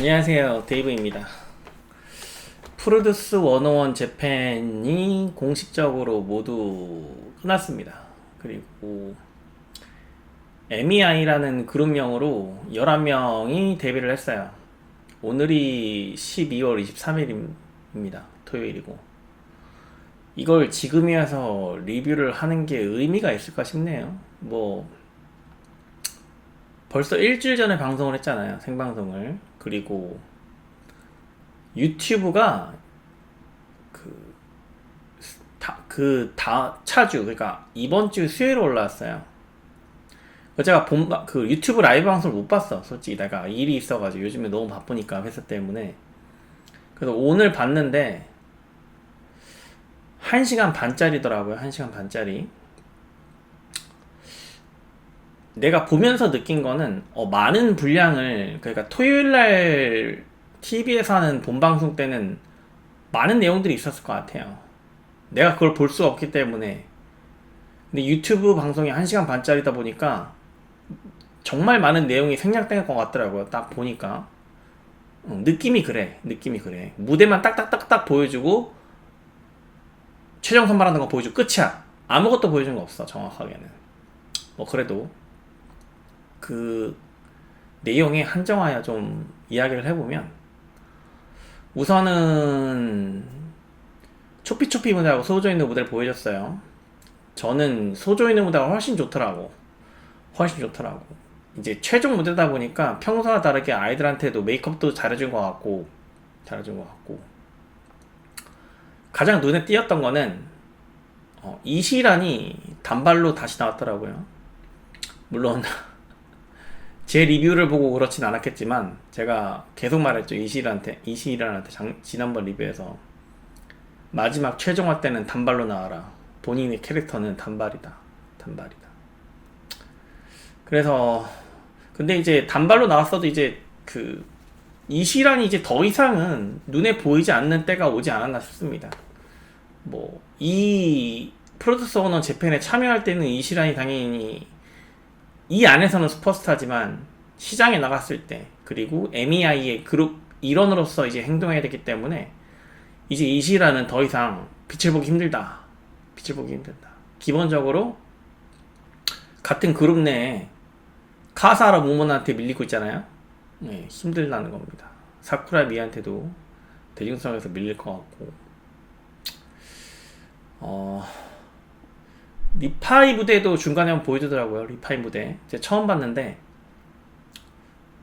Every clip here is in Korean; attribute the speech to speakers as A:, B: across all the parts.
A: 안녕하세요. 데이브입니다. 프로듀스 101 재팬이 공식적으로 모두 끝났습니다. 그리고 MEI라는 그룹명으로 11명이 데뷔를 했어요. 오늘이 12월 23일입니다. 토요일이고. 이걸 지금이어서 리뷰를 하는 게 의미가 있을까 싶네요. 뭐 벌써 일주일 전에 방송을 했잖아요. 생방송을. 그리고 유튜브가 그, 다, 그, 다, 차주, 그러니까 이번 주 수요일에 올라왔어요. 그 제가 본, 그 유튜브 라이브 방송을 못 봤어. 솔직히 내가 일이 있어가지고 요즘에 너무 바쁘니까 회사 때문에. 그래서 오늘 봤는데, 1시간 반짜리더라고요. 1시간 반짜리. 내가 보면서 느낀 거는 어, 많은 분량을 그러니까 토요일 날 TV에서 하는 본방송 때는 많은 내용들이 있었을 것 같아요. 내가 그걸 볼 수가 없기 때문에 근데 유튜브 방송이 1시간 반짜리다 보니까 정말 많은 내용이 생략된 것 같더라고요. 딱 보니까 어, 느낌이 그래. 느낌이 그래. 무대만 딱딱딱딱 보여주고 최종 선발하는 거 보여주고 끝이야. 아무것도 보여준 거 없어. 정확하게는. 뭐 그래도 그 내용에 한정하여 좀 이야기를 해보면 우선은 초피초피 무대하고 소조 있는 무대를 보여줬어요. 저는 소조 있는 무대가 훨씬 좋더라고. 훨씬 좋더라고. 이제 최종 무대다 보니까 평소와 다르게 아이들한테도 메이크업도 잘해준 것 같고 잘해준 것 같고 가장 눈에 띄었던 거는 어, 이시란이 단발로 다시 나왔더라고요. 물론 제 리뷰를 보고 그렇진 않았겠지만 제가 계속 말했죠. 이시란한테 장, 지난번 리뷰에서 마지막 최종화 때는 단발로 나와라. 본인의 캐릭터는 단발이다. 단발이다. 그래서 근데 이제 단발로 나왔어도 이제 그 이시란이 이제 더 이상은 눈에 보이지 않는 때가 오지 않았나 싶습니다. 뭐 이 프로듀서 오너 재팬에 참여할 때는 이시란이 당연히 이 안에서는 슈퍼스타지만 시장에 나갔을 때 그리고 MEI의 그룹 일원으로서 이제 행동해야 되기 때문에 이제 이 시라는 더 이상 빛을 보기 힘들다. 빛을 보기 힘들다. 기본적으로 같은 그룹 내에 카사라 모모나한테 밀리고 있잖아요. 네, 힘들다는 겁니다. 사쿠라 미한테도 대중성에서 밀릴 것 같고 어 리파이 무대도 중간에 한번 보여주더라고요. 리파이 무대. 제가 처음 봤는데,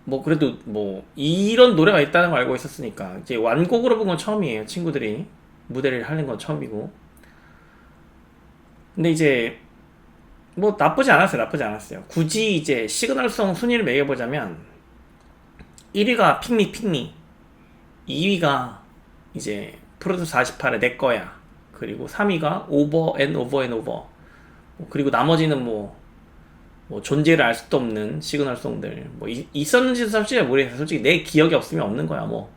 A: 뭐, 그래도 뭐, 이런 노래가 있다는 걸 알고 있었으니까, 이제 완곡으로 본 건 처음이에요. 친구들이. 무대를 하는 건 처음이고. 근데 이제, 뭐, 나쁘지 않았어요. 나쁘지 않았어요. 굳이 이제 시그널송 순위를 매겨보자면, 1위가 핑미 핑미, 2위가 이제 프로듀스 48의 내 거야. 그리고 3위가 오버 앤 오버 앤 오버. 뭐 그리고 나머지는 뭐, 뭐 존재를 알 수도 없는 시그널송들 뭐 이- 있었는지도 솔직히 모르겠어요. 솔직히 내 기억이 없으면 없는 거야. 뭐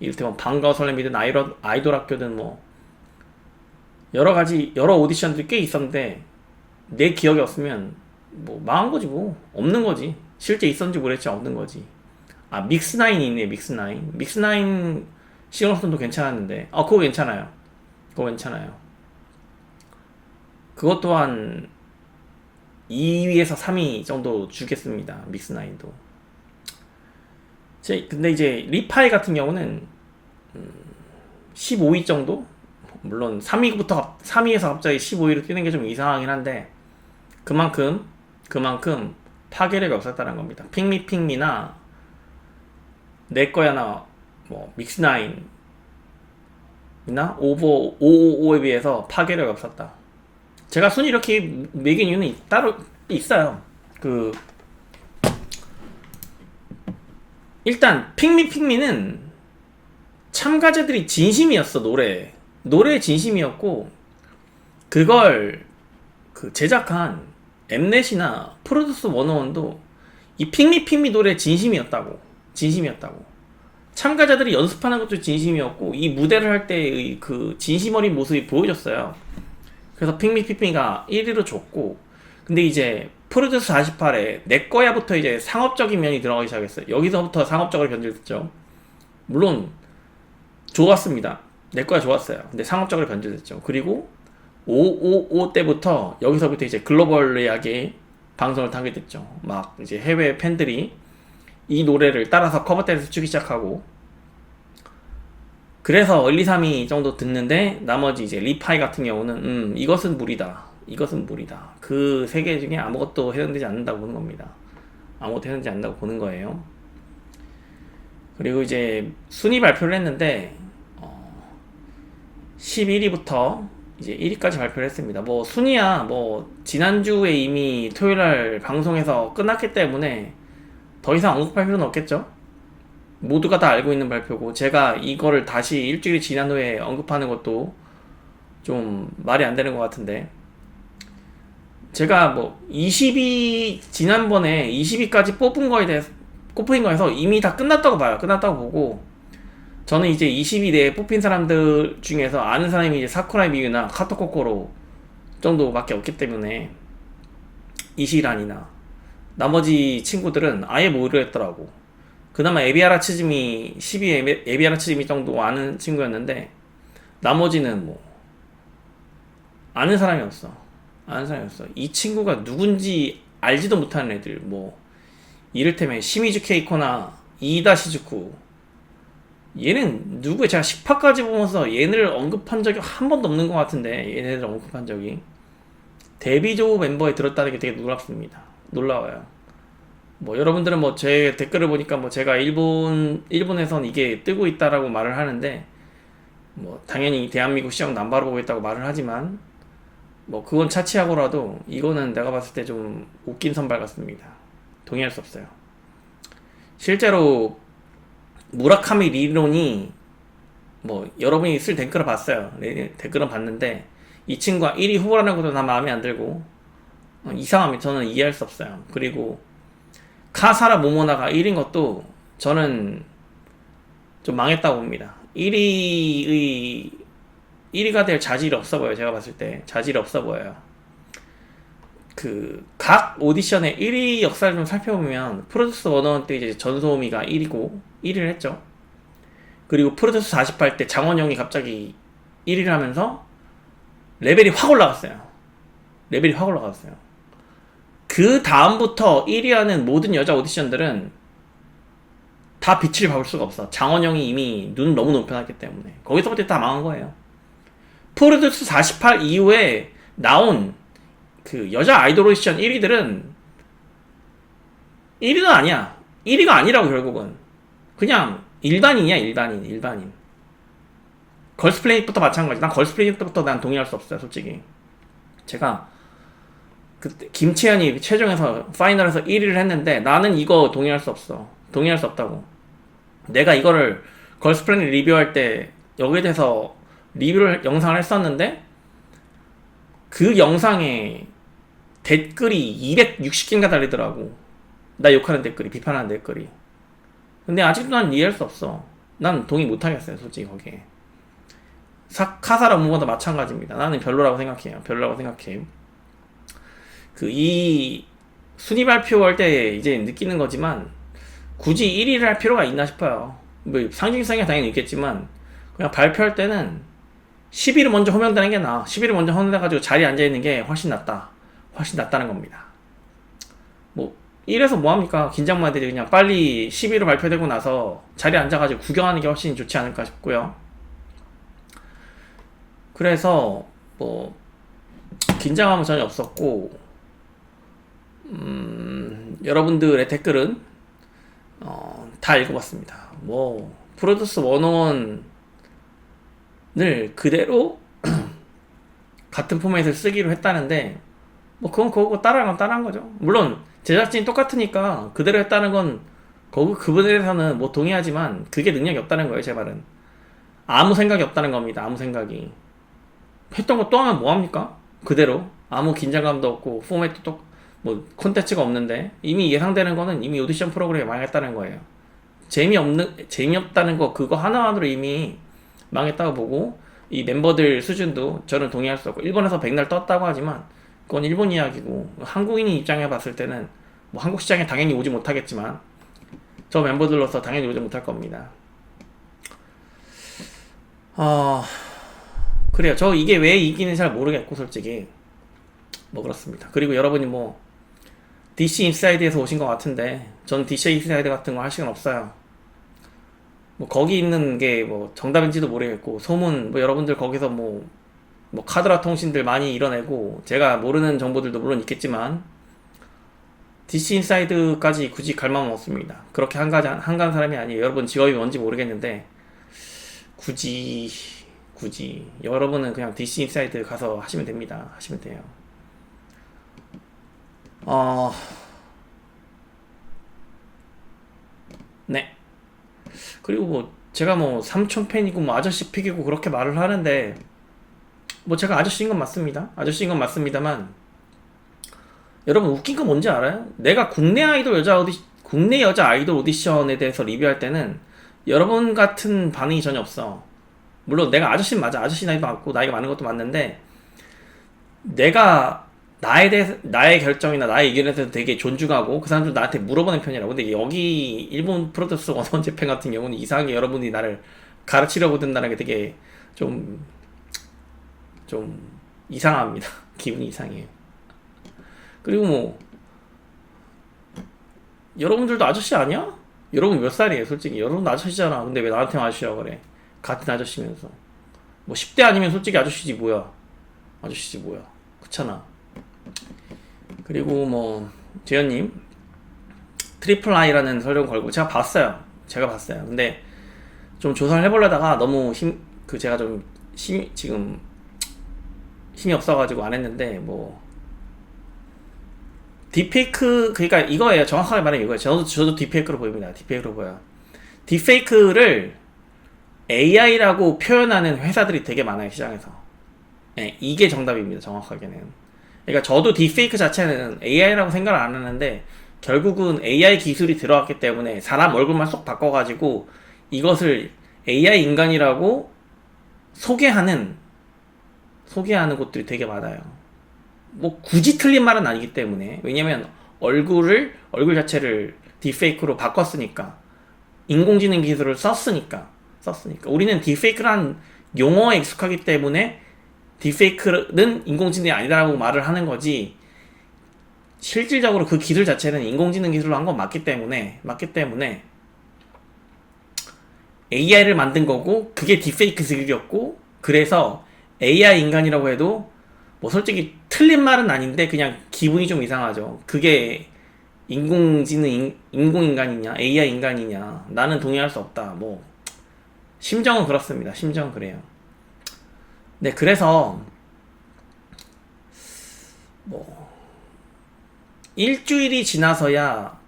A: 이를테면 방과 설렘이든 아이돌, 아이돌 학교든 뭐 여러 가지 여러 오디션들이 꽤 있었는데 내 기억이 없으면 뭐 망한 거지 뭐 없는 거지. 실제 있었는지 모르겠지만 없는 거지. 아 믹스 나인이 있네 믹스 나인 믹스 나인 시그널송도 괜찮았는데 아 그거 괜찮아요. 그거 괜찮아요. 그것 또한 2위에서 3위 정도 주겠습니다. 믹스9도. 제, 근데 이제 리파이 같은 경우는 음, 15위 정도? 물론 3위부터 3위에서 갑자기 15위로 뛰는 게 좀 이상하긴 한데 그만큼 그만큼 파괴력이 없었다는 겁니다. 핑미 핑미나 내 거야나 뭐 믹스9 이나 오버 555에 비해서 파괴력이 없었다. 제가 순위 이렇게 매긴 이유는 따로 있어요. 그 일단 핑미 핑미는 참가자들이 진심이었어 노래 노래 진심이었고 그걸 그 제작한 엠넷이나 프로듀스 101도 이 핑미 핑미 노래 진심이었다고 진심이었다고 참가자들이 연습하는 것도 진심이었고 이 무대를 할 때의 그 진심 어린 모습이 보여졌어요. 그래서 핑미핑미가 1위로 줬고 근데 이제 프로듀스 48에 내 거야부터 이제 상업적인 면이 들어가기 시작했어요. 여기서부터 상업적으로 변질됐죠. 물론 좋았습니다. 내 거야 좋았어요. 근데 상업적으로 변질됐죠. 그리고 555 때부터 여기서부터 이제 글로벌리하게 방송을 타게 됐죠. 막 이제 해외 팬들이 이 노래를 따라서 커버 댄스 추기 시작하고 그래서 1, 2, 3위 정도 듣는데 나머지 이제 리파이 같은 경우는 음 이것은 무리다. 이것은 무리다. 그 세 개 중에 아무것도 해당되지 않는다고 보는 겁니다. 아무것도 해당되지 않는다고 보는 거예요. 그리고 이제 순위 발표를 했는데 어, 11위부터 이제 1위까지 발표를 했습니다. 뭐 순위야 뭐 지난주에 이미 토요일 날 방송에서 끝났기 때문에 더 이상 언급할 필요는 없겠죠. 모두가 다 알고 있는 발표고 제가 이거를 다시 일주일이 지난 후에 언급하는 것도 좀 말이 안 되는 것 같은데 제가 뭐 20위 지난번에 20위까지 뽑은 거에 대해서 뽑힌 거에서 이미 다 끝났다고 봐요. 끝났다고 보고 저는 이제 20위 내에 뽑힌 사람들 중에서 아는 사람이 이제 사쿠라이 미유나 카토코코로 정도밖에 없기 때문에 이시란이나 나머지 친구들은 아예 모르겠더라고. 그나마 에비아라 치즈미 12 에비- 에비 아라 치즈미 정도 아는 친구였는데 나머지는 뭐 아는 사람이 없어. 아는 사람이 없어. 이 친구가 누군지 알지도 못하는 애들 뭐 이를테면 시미즈 케이코나 이다시즈쿠. 얘는 누구야? 제가 10화까지 보면서 얘네를 언급한 적이 한 번도 없는 것 같은데 얘네들 언급한 적이. 데뷔조 멤버에 들었다는 게 되게 놀랍습니다. 놀라워요 뭐 여러분들은 뭐 제 댓글을 보니까 뭐 제가 일본 일본에선 이게 뜨고 있다라고 말을 하는데 뭐 당연히 대한민국 시험 남바로 보고 있다고 말을 하지만 뭐 그건 차치하고라도 이거는 내가 봤을 때 좀 웃긴 선발 같습니다 동의할 수 없어요 실제로 무라카미 리론이 뭐 여러분이 쓸 댓글을 봤어요. 네, 댓글은 봤는데 이 친구가 1위 후보라는 것도 나 마음에 안 들고 어, 이상하면 저는 이해할 수 없어요. 그리고 카사라 모모나가 1인 것도 저는 좀 망했다고 봅니다. 1위의 1위가 될 자질이 없어 보여요. 제가 봤을 때 자질이 없어 보여요. 그 각 오디션의 1위 역사를 좀 살펴보면 프로듀스 101 때 이제 전소미가 1위고 1위를 했죠. 그리고 프로듀스 48 때 장원영이 갑자기 1위를 하면서 레벨이 확 올라갔어요. 레벨이 확 올라갔어요. 그 다음부터 1위 하는 모든 여자 오디션들은 다 빛을 볼 수가 없어. 장원영이 이미 눈 너무 높여놨기 때문에. 거기서부터 다 망한 거예요. 프로듀스 48 이후에 나온 그 여자 아이돌 오디션 1위들은 1위는 아니야. 1위가 아니라고 결국은. 그냥 일반인이야 일반인 일반인. 걸스플레이부터 마찬가지. 난 걸스플레이부터 난 동의할 수 없어요 솔직히. 제가 그때 김채연이 최종에서 파이널에서 1위를 했는데 나는 이거 동의할 수 없어. 동의할 수 없다고. 내가 이거를 걸스플레이 리뷰할 때 여기에 대해서 리뷰를 영상을 했었는데 그 영상에 댓글이 260개인가 달리더라고. 나 욕하는 댓글이, 비판하는 댓글이. 근데 아직도 난 이해할 수 없어. 난 동의 못 하겠어요, 솔직히 거기에. 사, 카사라 무모도 마찬가지입니다. 나는 별로라고 생각해요. 별로라고 생각해. 그, 이, 순위 발표할 때 이제 느끼는 거지만, 굳이 1위를 할 필요가 있나 싶어요. 뭐, 상징성이 당연히 있겠지만, 그냥 발표할 때는 10위를 먼저 호명되는 게 나아. 10위를 먼저 호명돼가지고 자리에 앉아있는 게 훨씬 낫다. 훨씬 낫다는 겁니다. 뭐, 이래서 뭐합니까? 긴장만 되지. 그냥 빨리 10위로 발표되고 나서 자리에 앉아가지고 구경하는 게 훨씬 좋지 않을까 싶고요. 그래서, 뭐, 긴장함은 전혀 없었고, 음, 여러분들의 댓글은, 어, 다 읽어봤습니다. 뭐, 프로듀스 101을 그대로 같은 포맷을 쓰기로 했다는데, 뭐 그건 그거고 따라한 건 따라한 거죠. 물론 제작진이 똑같으니까 그대로 했다는 건 거기 그분에 대해서는 뭐 동의하지만 그게 능력이 없다는 거예요. 제 말은 아무 생각이 없다는 겁니다. 아무 생각이 했던 거 또 하면 뭐 합니까? 그대로 아무 긴장감도 없고 포맷도 또 뭐 콘텐츠가 없는데 이미 예상되는 거는 이미 오디션 프로그램이 망했다는 거예요. 재미없는 재미없다는 거 그거 하나만으로 이미 망했다고 보고 이 멤버들 수준도 저는 동의할 수 없고 일본에서 백날 떴다고 하지만 그건 일본 이야기고 한국인 입장에 봤을 때는 뭐 한국 시장에 당연히 오지 못하겠지만 저 멤버들로서 당연히 오지 못할 겁니다. 어 그래요. 저 이게 왜 이기는지 잘 모르겠고 솔직히 뭐 그렇습니다. 그리고 여러분이 뭐 DC 인사이드에서 오신 것 같은데 전 DC 인사이드 같은 거 할 시간 없어요. 뭐 거기 있는 게 뭐 정답인지도 모르겠고 소문 뭐 여러분들 거기서 뭐 뭐 카드라 통신들 많이 이뤄내고 제가 모르는 정보들도 물론 있겠지만 DC 인사이드까지 굳이 갈 마음은 없습니다. 그렇게 한가지 한간 사람이 아니에요. 여러분 직업이 뭔지 모르겠는데 굳이 굳이 여러분은 그냥 DC 인사이드 가서 하시면 됩니다. 하시면 돼요. 어 네. 그리고 뭐 제가 뭐 삼촌 팬이고 뭐 아저씨 픽이고 그렇게 말을 하는데 뭐 제가 아저씨인 건 맞습니다. 아저씨인 건 맞습니다만 여러분 웃긴 건 뭔지 알아요? 내가 국내 아이돌 여자 오디 국내 여자 아이돌 오디션에 대해서 리뷰할 때는 여러분 같은 반응이 전혀 없어. 물론 내가 아저씨 맞아. 아저씨 나이도 많고 나이가 많은 것도 맞는데 내가 나에 대해서 나의 결정이나 나의 의견에 대해서 되게 존중하고 그 사람들 나한테 물어보는 편이라고. 근데 여기 일본 프로듀스 원원 재팬 같은 경우는 이상하게 여러분이 나를 가르치려고 든다는 게 되게 좀좀 이상합니다. 기분이 이상해요. 그리고 뭐 여러분들도 아저씨 아니야? 여러분 몇 살이에요, 솔직히? 여러분 아저씨잖아. 근데 왜 나한테 아저씨라고 그래? 같은 아저씨면서. 뭐 10대 아니면 솔직히 아저씨지 뭐야? 아저씨지 뭐야? 그렇잖아. 그리고 뭐 재현님 트리플 아이라는 설명 걸고 제가 봤어요. 제가 봤어요. 근데 좀 조사를 해보려다가 너무 힘 그 제가 좀 힘, 지금 힘이 없어가지고 안 했는데 뭐 딥페이크 그러니까 이거예요. 정확하게 말하면 이거예요. 저도 저도 딥페이크로 보입니다. 딥페이크로 보여. 딥페이크를 AI라고 표현하는 회사들이 되게 많아요 시장에서. 네, 이게 정답입니다. 정확하게는. 그러니까 저도 딥페이크 자체는 AI라고 생각을 안 하는데 결국은 AI 기술이 들어왔기 때문에 사람 얼굴만 쏙 바꿔가지고 이것을 AI 인간이라고 소개하는 소개하는 곳들이 되게 많아요. 뭐 굳이 틀린 말은 아니기 때문에 왜냐면 얼굴을 얼굴 자체를 딥페이크로 바꿨으니까 인공지능 기술을 썼으니까 썼으니까 우리는 딥페이크란 용어에 익숙하기 때문에 딥페이크는 인공지능이 아니다라고 말을 하는 거지 실질적으로 그 기술 자체는 인공지능 기술로 한 건 맞기 때문에 맞기 때문에 AI를 만든 거고 그게 딥페이크 기술이었고 그래서 AI 인간이라고 해도 뭐 솔직히 틀린 말은 아닌데 그냥 기분이 좀 이상하죠. 그게 인공지능 인, 인공인간이냐 AI 인간이냐 나는 동의할 수 없다. 뭐 심정은 그렇습니다. 심정은 그래요. 네 그래서 뭐 일주일이 지나서야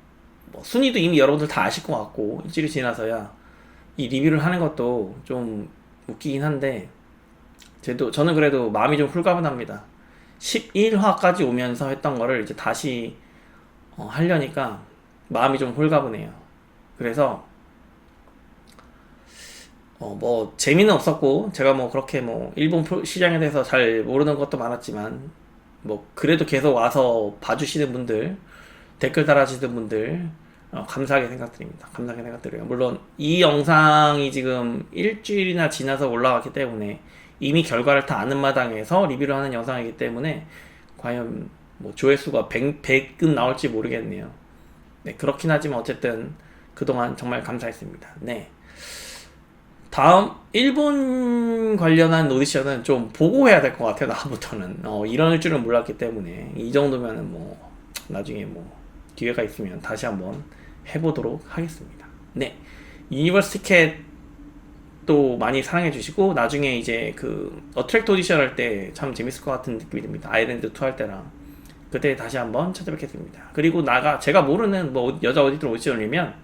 A: 뭐 순위도 이미 여러분들 다 아실 것 같고 일주일이 지나서야 이 리뷰를 하는 것도 좀 웃기긴 한데 저도 저는 그래도 마음이 좀 홀가분합니다. 11화까지 오면서 했던 거를 이제 다시 어, 하려니까 마음이 좀 홀가분해요. 그래서 어, 뭐 재미는 없었고 제가 뭐 그렇게 뭐 일본 시장에 대해서 잘 모르는 것도 많았지만 뭐 그래도 계속 와서 봐주시는 분들 댓글 달아주시는 분들 어, 감사하게 생각드립니다. 감사하게 생각드려요. 물론 이 영상이 지금 일주일이나 지나서 올라갔기 때문에 이미 결과를 다 아는 마당에서 리뷰를 하는 영상이기 때문에 과연 뭐 조회수가 100, 100은 나올지 모르겠네요. 네, 그렇긴 하지만 어쨌든 그동안 정말 감사했습니다. 네. 다음 일본 관련한 오디션은 좀 보고 해야 될 것 같아요. 나부터는 어, 이럴 줄은 몰랐기 때문에 이 정도면은 뭐 나중에 뭐 기회가 있으면 다시 한번 해보도록 하겠습니다. 네, 유니버스 티켓 또 많이 사랑해 주시고 나중에 이제 그 어트랙트 오디션 할 때 참 재밌을 것 같은 느낌이 듭니다. 아일랜드 2 할 때랑 그때 다시 한번 찾아뵙겠습니다. 그리고 나가 제가 모르는 뭐 여자 오디터 오디션이면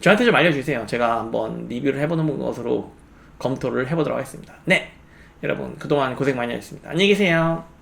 A: 저한테 좀 알려주세요. 제가 한번 리뷰를 해보는 것으로 검토를 해보도록 하겠습니다. 네, 여러분 그동안 고생 많이 하셨습니다. 안녕히 계세요.